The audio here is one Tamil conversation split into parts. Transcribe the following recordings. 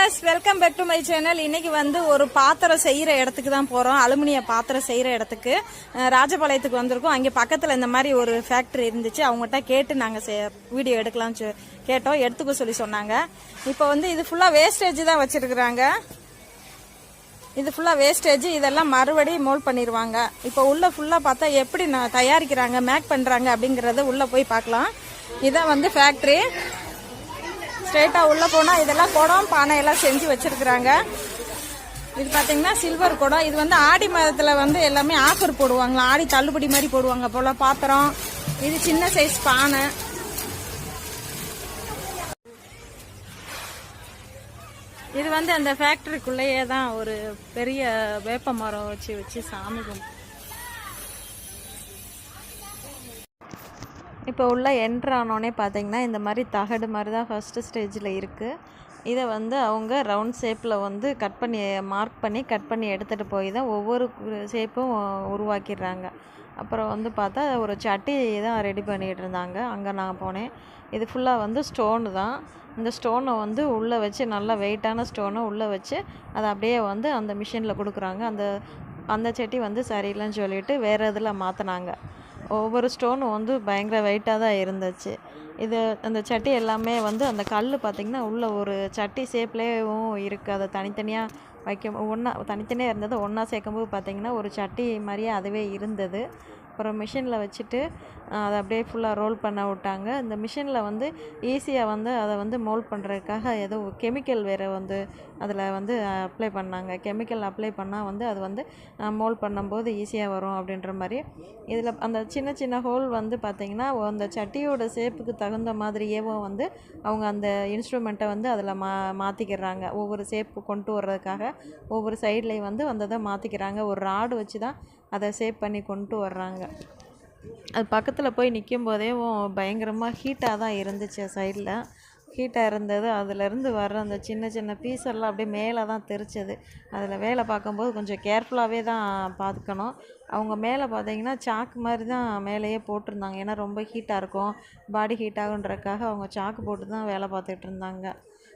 Viewers welcome back to my channel இன்னைக்கு வந்து ஒரு பாத்திரம் செய்கிற இடத்துக்கு தான் போகிறோம் அலுமினிய பாத்திரம் செய்கிற இடத்துக்கு. ராஜபாளையத்துக்கு வந்திருக்கோம். அங்கே பக்கத்தில் இந்த மாதிரி ஒரு ஃபேக்ட்ரி இருந்துச்சு. அவங்ககிட்ட கேட்டு நாங்க வீடியோ எடுக்கலாம் சொ- கேட்டோம். எடுத்துக்க சொல்லி சொன்னாங்க. இப்போ வந்து இது ஃபுல்லாக வேஸ்டேஜ் தான் வச்சுருக்குறாங்க. இது ஃபுல்லாக வேஸ்டேஜ் இதெல்லாம் மறுபடியும் மோல்ட் பண்ணிடுவாங்க இப்போ உள்ளே ஃபுல்லாக பார்த்தா எப்படி நான் தயாரிக்கிறாங்க மேக் பண்ணுறாங்க அப்படிங்கிறத உள்ளே போய் பார்க்கலாம். இதான் வந்து ஃபேக்ட்ரி ஸ்ட்ரெயிட்டாக உள்ள போனால் இதெல்லாம் குடம் பானை எல்லாம் செஞ்சு வச்சுருக்குறாங்க. இது பார்த்தீங்கன்னா சில்வர் குடம். இது வந்து ஆடி மாதத்தில் வந்து எல்லாமே ஆஃபர் போடுவாங்களா? ஆடி தள்ளுபடி மாதிரி போடுவாங்க போல். பாத்திரம் இது சின்ன சைஸ் பானை. இது வந்து அந்த ஃபேக்டரிக்குள்ளேயே தான் ஒரு பெரிய வேப்ப மரம் வச்சு வச்சு சாமி கும்பிட்டு இப்போ உள்ள என்ட்ரு ஆனோடனே பார்த்தீங்கன்னா இந்த மாதிரி தகடு மாதிரி தான் ஃபஸ்ட்டு ஸ்டேஜில் இருக்குது இதை வந்து அவங்க ரவுண்ட் ஷேப்பில் வந்து கட் பண்ணி மார்க் பண்ணி கட் பண்ணி எடுத்துகிட்டு போய் தான் ஒவ்வொரு ஷேப்பும் உருவாக்கிடுறாங்க. அப்புறம் வந்து பார்த்தா ஒரு சட்டி தான் ரெடி பண்ணிகிட்டு இருந்தாங்க. அங்கே நான் போனேன். இது ஃபுல்லாக வந்து ஸ்டோனு தான். இந்த ஸ்டோனை வந்து உள்ளே வச்சு நல்லா வெயிட்டான ஸ்டோனை உள்ளே வச்சு அதை அப்படியே வந்து அந்த மிஷினில் கொடுக்குறாங்க. அந்த அந்த சட்டி வந்து சரியில்லைன்னு சொல்லிட்டு வேறு இதில் மாற்றினாங்க ஒவ்வொரு ஸ்டோனும் வந்து பயங்கர வெயிட்டாக தான் இருந்துச்சு. இது அந்த சட்டி எல்லாமே வந்து அந்த கல் பார்த்திங்கன்னா உள்ள ஒரு சட்டி ஷேப்லேயும் இருக்குது அதை தனித்தனியாக வைக்க ஒன்றா தனித்தனியாக இருந்தது ஒன்றா சேர்க்கும்போது பார்த்திங்கன்னா ஒரு சட்டி மாதிரியே அதுவே இருந்தது. அப்புறம் மிஷினில் வச்சுட்டு அதை அப்படியே ஃபுல்லாக ரோல் பண்ண விட்டாங்க. இந்த மிஷினில் வந்து ஈஸியாக வந்து அதை வந்து மோல்ட் பண்ணுறதுக்காக ஏதோ கெமிக்கல் வேறு வந்து அதில் வந்து அப்ளை பண்ணாங்க. கெமிக்கல் அப்ளை பண்ணால் வந்து அது வந்து மோல்ட் பண்ணும்போது ஈஸியாக வரும் அப்படின்ற மாதிரி. இதில் அந்த சின்ன சின்ன ஹோல் வந்து பார்த்திங்கன்னா அந்த சட்டியோட ஷேப்புக்கு தகுந்த மாதிரியேவும் வந்து அவங்க அந்த இன்ஸ்ட்ருமெண்ட்டை வந்து அதில் மா மாற்றிக்கிறாங்க ஒவ்வொரு ஷேப்பு கொண்டு வர்றதுக்காக ஒவ்வொரு சைட்லேயும் வந்து வந்ததை மாற்றிக்கிறாங்க ஒரு ராடு வச்சு தான் அதை ஷேப் பண்ணி கொண்டு வர்றாங்க. அது பக்கத்தில் போய் நிற்கும் போதே பயங்கரமாக ஹீட்டாக தான் இருந்துச்சு சைடில் ஹீட்டாக இருந்தது. அதுலேருந்து வர்ற அந்த சின்ன சின்ன பீஸ் எல்லாம் அப்படியே மேலே தான் தெரிச்சது. அதில் வேலை பார்க்கும்போது கொஞ்சம் கேர்ஃபுல்லாகவே தான் பார்த்துக்கணும். அவங்க மேலே பார்த்தீங்கன்னா சாக்கு மாதிரி தான் மேலேயே போட்டிருந்தாங்க. ஏன்னா ரொம்ப ஹீட்டாக இருக்கும். பாடி ஹீட் ஆகுன்றக்காக அவங்க சாக்கு போட்டு தான் வேலை பார்த்துட்டு இருந்தாங்க.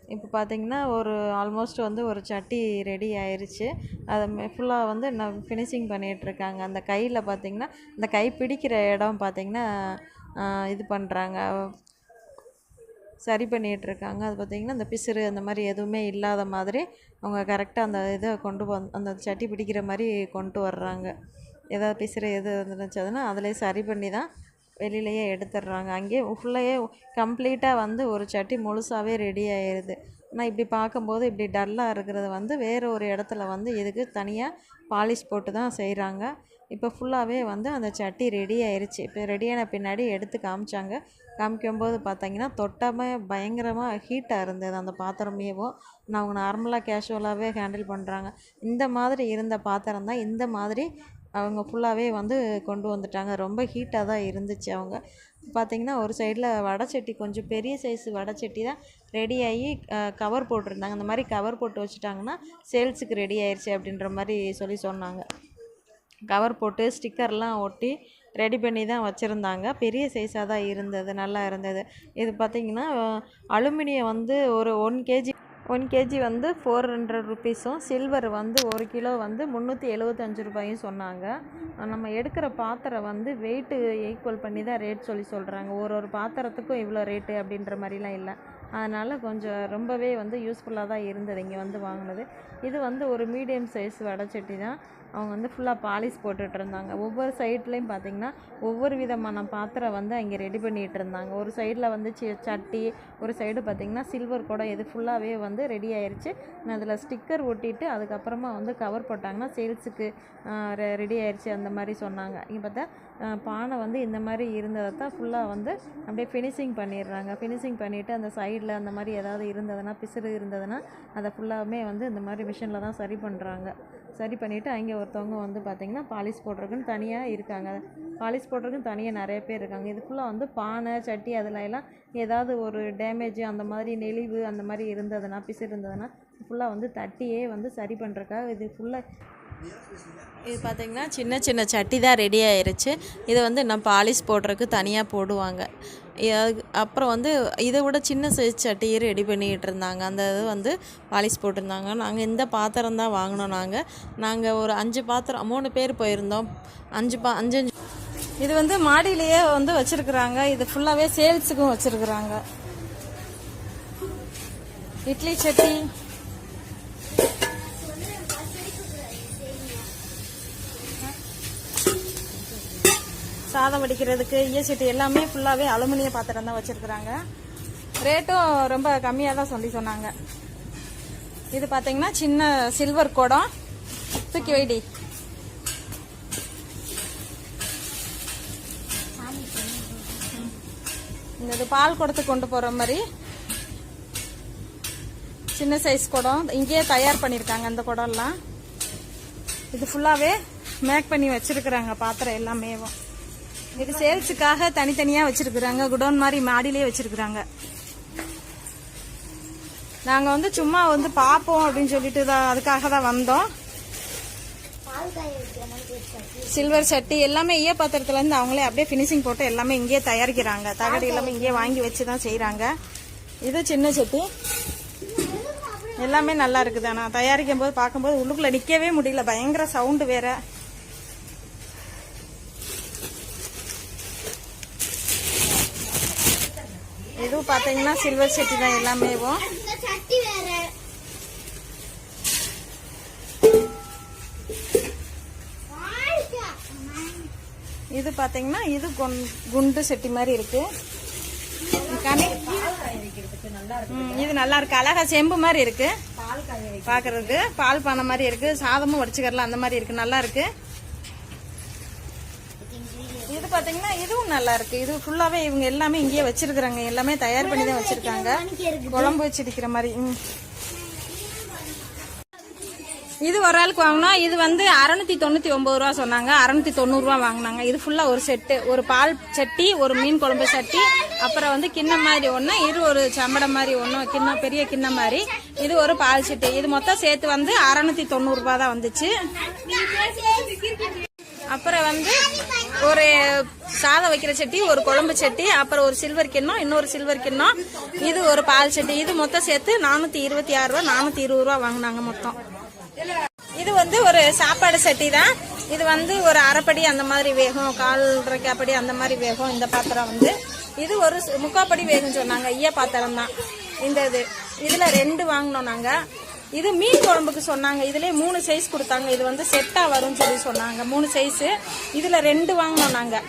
இப்போ பார்த்தீங்கன்னா ஒரு ஆல்மோஸ்ட் வந்து ஒரு சட்டி ரெடி ஆயிடுச்சு அதை ஃபுல்லாக வந்து நான் ஃபினிஷிங் பண்ணிகிட்ருக்காங்க அந்த கையில் பார்த்தீங்கன்னா இந்த கை பிடிக்கிற இடம் பார்த்திங்கன்னா இது பண்ணுறாங்க சரி பண்ணிகிட்டு இருக்காங்க அது பார்த்திங்கன்னா அந்த பிசுறு அந்த மாதிரி எதுவுமே இல்லாத மாதிரி அவங்க கரெக்டாக அந்த இதை கொண்டு வந் அந்த சட்டி பிடிக்கிற மாதிரி கொண்டு வர்றாங்க. ஏதாவது பிசுறு எது இருந்துச்சுன்னா அதிலே சரி பண்ணி தான் வெளியிலையே எடுத்துடுறாங்க. அங்கேயே ஃபுல்லையே கம்ப்ளீட்டாக வந்து ஒரு சட்டி முழுசாகவே ரெடி ஆயிடுது ஆனால் இப்படி பார்க்கும்போது இப்படி டல்லாக இருக்கிறது வந்து வேறு ஒரு இடத்துல வந்து இதுக்கு தனியாக பாலிஷ் போட்டு தான் செய்கிறாங்க இப்போ ஃபுல்லாகவே வந்து அந்த சட்டி ரெடி ஆயிடுச்சு இப்போ ரெடியான பின்னாடி எடுத்து காமிச்சாங்க. காமிக்கும்போது பார்த்தீங்கன்னா தொட்டமே பயங்கரமாக ஹீட்டாக இருந்தது அந்த பாத்திரமேவும் நான் அவங்க நார்மலாக கேஷுவலாகவே ஹேண்டில் பண்ணுறாங்க இந்த மாதிரி இருந்த பாத்திரம் தான் இந்த மாதிரி அவங்க ஃபுல்லாகவே வந்து கொண்டு வந்துட்டாங்க. ரொம்ப ஹீட்டாக தான் இருந்துச்சு அவங்க. பார்த்தீங்கன்னா ஒரு சைடில் வடைச்சட்டி கொஞ்சம் பெரிய சைஸ் சட்டி தான் ரெடி ஆகி கவர் போட்டிருந்தாங்க. அந்த மாதிரி கவர் போட்டு வச்சுட்டாங்கன்னா சேல்ஸுக்கு ரெடி ஆயிடுச்சு அப்படின்ற மாதிரி சொல்லி சொன்னாங்க. கவர் போட்டு ஸ்டிக்கர்லாம் ஒட்டி ரெடி பண்ணி தான் வச்சுருந்தாங்க. பெரிய சைஸாக தான் இருந்தது நல்லா இருந்தது. இது பார்த்திங்கன்னா அலுமினியம் வந்து ஒரு ஒன் கேஜி ஒன் கேஜி வந்து ஃபோர் ஹண்ட்ரட் ருபீஸும் சில்வர் வந்து ஒரு கிலோ வந்து முந்நூற்றி எழுபத்தஞ்சு ரூபாயும் சொன்னாங்க. நம்ம எடுக்கிற பாத்திரம் வந்து வெயிட்டு ஈக்குவல் பண்ணி தான் ரேட் சொல்லி சொல்கிறாங்க ஒரு ஒரு பாத்திரத்துக்கும் இவ்வளோ ரேட்டு அப்படின்ற மாதிரிலாம் இல்லை. அதனால் கொஞ்சம் ரொம்பவே வந்து யூஸ்ஃபுல்லாக தான் இருந்தது இங்கே வந்து வாங்கினது. இது வந்து ஒரு மீடியம் சைஸ் வடைச்சட்டி தான். அவங்க வந்து ஃபுல்லாக பாலிஷ் போட்டுட்ருந்தாங்க ஒவ்வொரு சைட்லேயும் பார்த்திங்கன்னா ஒவ்வொரு விதமான பாத்திரம் வந்து அங்கே ரெடி பண்ணிகிட்டு இருந்தாங்க. ஒரு சைடில் வந்து சி சட்டி ஒரு சைடு பார்த்திங்கன்னா சில்வர் குடம் இது ஃபுல்லாகவே வந்து ரெடி ஆயிருச்சு. அதில் ஸ்டிக்கர் ஒட்டிட்டு அதுக்கப்புறமா வந்து கவர் போட்டாங்கன்னா சேல்ஸுக்கு ரெடி ஆயிடுச்சு அந்த மாதிரி சொன்னாங்க. இங்கே பார்த்தா பானை வந்து இந்த மாதிரி இருந்ததை தான் ஃபுல்லாக வந்து அப்படியே ஃபினிஷிங் பண்ணிடுறாங்க. ஃபினிஷிங் பண்ணிவிட்டு அந்த சைடில் அந்த மாதிரி ஏதாவது இருந்ததுன்னா பிசுறு இருந்ததுன்னா அதை ஃபுல்லாகவே வந்து இந்த மாதிரி மிஷினில் தான் சரி பண்ணுறாங்க சரி பண்ணிவிட்டு அங்கே ஒருத்தவங்க வந்து பார்த்திங்கன்னா பாலிஷ் போடுறதுக்குன்னு தனியாக இருக்காங்க. பாலிஷ் போடுறதுக்குன்னு தனியாக நிறைய பேர் இருக்காங்க. இது ஃபுல்லாக வந்து பானை சட்டி அதில் எல்லாம் ஏதாவது ஒரு டேமேஜ் அந்த மாதிரி நெளிவு அந்த மாதிரி இருந்ததுன்னா பிசு இருந்ததுன்னா ஃபுல்லாக வந்து தட்டியே வந்து சரி பண்ணுறக்காக இது ஃபுல்லாக இது பார்த்திங்கன்னா சின்ன சின்ன சட்டி தான் ரெடி ஆயிருச்சு. இதை வந்து நான் பாலிஷ் போடுறதுக்கு தனியாக போடுவாங்க. அப்புறம் வந்து இதை விட சின்ன சைஸ் சட்டியை ரெடி பண்ணிக்கிட்டு இருந்தாங்க. அந்த இது வந்து பாலிஷ் போட்டிருந்தாங்க. நாங்கள் இந்த பாத்திரம் தான் வாங்கினோம் நாங்கள் நாங்கள் ஒரு அஞ்சு பாத்திரம் மூணு பேர் போயிருந்தோம். அஞ்சு பா அஞ்சு இது வந்து மாடியிலேயே வந்து வச்சுருக்குறாங்க. இது ஃபுல்லாகவே சேல்ஸுக்கும் வச்சுருக்குறாங்க. இட்லி சட்டி. சாதம் வடிக்கிறதுக்கு ஈய எல்லாமே ஃபுல்லாகவே அலுமினிய பாத்திரம் தான் வச்சுருக்குறாங்க. ரேட்டும் ரொம்ப கம்மியாக தான் சொல்லி சொன்னாங்க. இது பார்த்தீங்கன்னா சின்ன சில்வர் குடம். தூக்கி வைடி. இந்த இது பால் குடத்துக்கு கொண்டு போகிற மாதிரி. சின்ன சைஸ் குடம். இங்கேயே தயார் பண்ணியிருக்காங்க அந்த குடம்லாம். இது ஃபுல்லாகவே மேக் பண்ணி வச்சுருக்குறாங்க பாத்திரம் எல்லாமேவும். இது சேல்ஸுக்காக தனித்தனியாக வச்சிருக்கிறாங்க. குடோன் மாதிரி மாடியிலே வச்சிருக்கிறாங்க. நாங்கள் வந்து சும்மா வந்து பார்ப்போம் அப்படின்னு சொல்லிட்டு தான் அதுக்காக தான் வந்தோம். சில்வர் சட்டி எல்லாமே ஈய பாத்திரத்துல இருந்து அவங்களே அப்படியே ஃபினிஷிங் போட்டு எல்லாமே இங்கேயே தயாரிக்கிறாங்க. தகடு எல்லாமே இங்கேயே வாங்கி வச்சு தான் செய்கிறாங்க இது சின்ன சட்டி. எல்லாமே நல்லா இருக்குது. ஆனால் தயாரிக்கும் போது பார்க்கும்போது உள்ளுக்குள்ள நிற்கவே முடியல. பயங்கர சவுண்டு வேற. பார்த்தீங்கன்னா சில்வர் சட்டி தான் எல்லாமேவும் இது பார்த்தீங்கன்னா இது குண்டு செட்டி மாதிரி இருக்கு. இது நல்லா இருக்கு. அழகா செம்பு மாதிரி இருக்கு. பாக்குறதுக்கு பால் பானை மாதிரி இருக்கு. சாதமும் வடிச்சுக்கறலாம் அந்த மாதிரி இருக்கு. நல்லா இருக்கு. பார்த்தீங்கன்னா பாத்தீங்கன்னா இதுவும் நல்லா இருக்கு. இது ஃபுல்லாவே இவங்க எல்லாமே இங்கேயே வச்சிருக்காங்க எல்லாமே தயார் பண்ணி தான் வச்சிருக்காங்க. குழம்பு வச்சிருக்கிற மாதிரி. ம். இது ஒரு ஆளுக்கு வாங்கினா இது வந்து அறநூத்தி தொண்ணூத்தி ஒன்பது ரூபா சொன்னாங்க. அறநூத்தி தொண்ணூறு ரூபா வாங்கினாங்க. இது ஃபுல்லா ஒரு செட்டு ஒரு பால் சட்டி ஒரு மீன் குழம்பு சட்டி அப்புறம் வந்து கிண்ணம் மாதிரி ஒன்று இது ஒரு சம்படம் மாதிரி ஒன்று கிண்ணம் பெரிய கிண்ணம் மாதிரி. இது ஒரு பால் சட்டி. இது மொத்தம் சேர்த்து வந்து அறநூத்தி தொண்ணூறு ரூபா தான் வந்துச்சு. அப்புறம் வந்து ஒரு சாதம் வைக்கிற சட்டி ஒரு குழம்பு சட்டி அப்புறம் ஒரு சில்வர் கிண்ணம் இன்னொரு சில்வர் கிண்ணம் இது ஒரு பால் சட்டி. இது மொத்தம் சேர்த்து நானூற்றி இருபத்தி ஆறு ரூபா நானூற்றி இருபது ரூபா வாங்கினாங்க மொத்தம். இது வந்து ஒரு சாப்பாடு சட்டி தான். இது வந்து ஒரு அரைப்படி அந்த மாதிரி வேகும் கால்ரைக்கு அப்படி அந்த மாதிரி வேகும் இந்த பாத்திரம் வந்து. இது ஒரு முக்காப்படி வேகும் சொன்னாங்க ஈய பாத்திரம் தான். இந்த இது. இதுல ரெண்டு வாங்கினோம் நாங்கள் இது மீன் குழம்புக்கு சொன்னாங்க. இதுலேயே மூணு சைஸ் கொடுத்தாங்க. இது வந்து செட்டா வரும்னு சொல்லி சொன்னாங்க. மூணு சைஸ் இதுல ரெண்டு வாங்கினோம் நாங்க.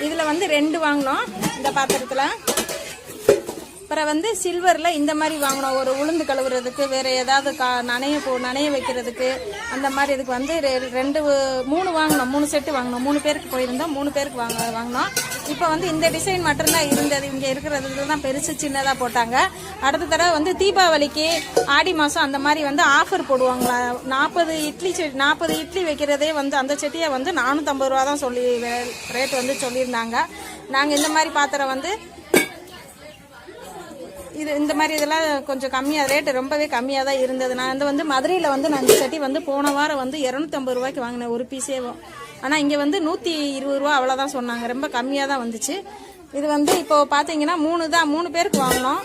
இதுல வந்து ரெண்டு வாங்கினோம். இந்த பாத்திரத்துல. அப்புறம் வந்து சில்வரில் இந்த மாதிரி வாங்கினோம். ஒரு உளுந்து கழுவுறதுக்கு வேறு ஏதாவது கா நனைய போ நனைய வைக்கிறதுக்கு அந்த மாதிரி இதுக்கு வந்து ரெ- ரெண்டு மூணு வாங்கினோம். மூணு செட்டு வாங்கினோம். மூணு பேருக்கு போயிருந்தோம். மூணு பேருக்கு வாங்க வாங்கினோம். இப்போ வந்து இந்த டிசைன் மட்டும்தான் இருந்தது. இங்கே இருக்கிறதுல தான் பெருசு சின்னதாக போட்டாங்க. அடுத்த தடவை வந்து தீபாவளிக்கு ஆடி மாதம் அந்த மாதிரி வந்து ஆஃபர் போடுவாங்களா? நாற்பது இட்லி செடி நாற்பது இட்லி வைக்கிறதே வந்து அந்த செட்டியை வந்து நானூற்றம்பது ரூபா தான் சொல்லி ரேட் வந்து சொல்லியிருந்தாங்க. நாங்கள் இந்த மாதிரி பாத்திரம் வந்து இது இந்த மாதிரி இதெல்லாம் கொஞ்சம் கம்மியாக ரேட்டு ரொம்பவே கம்மியாக தான் இருந்தது. நான் வந்து வந்து மதுரையில் வந்து நான் இந்த சட்டி வந்து போன வாரம் வந்து இரநூத்தம்பது ரூபாய்க்கு வாங்கினேன். ஒரு பீஸேவும் ஆனால் இங்கே வந்து நூற்றி இருபது ரூபா அவ்வளோதான் சொன்னாங்க. ரொம்ப கம்மியாக தான் வந்துச்சு. இது வந்து இப்போ பார்த்தீங்கன்னா மூணு தான் மூணு பேருக்கு வாங்கினோம்.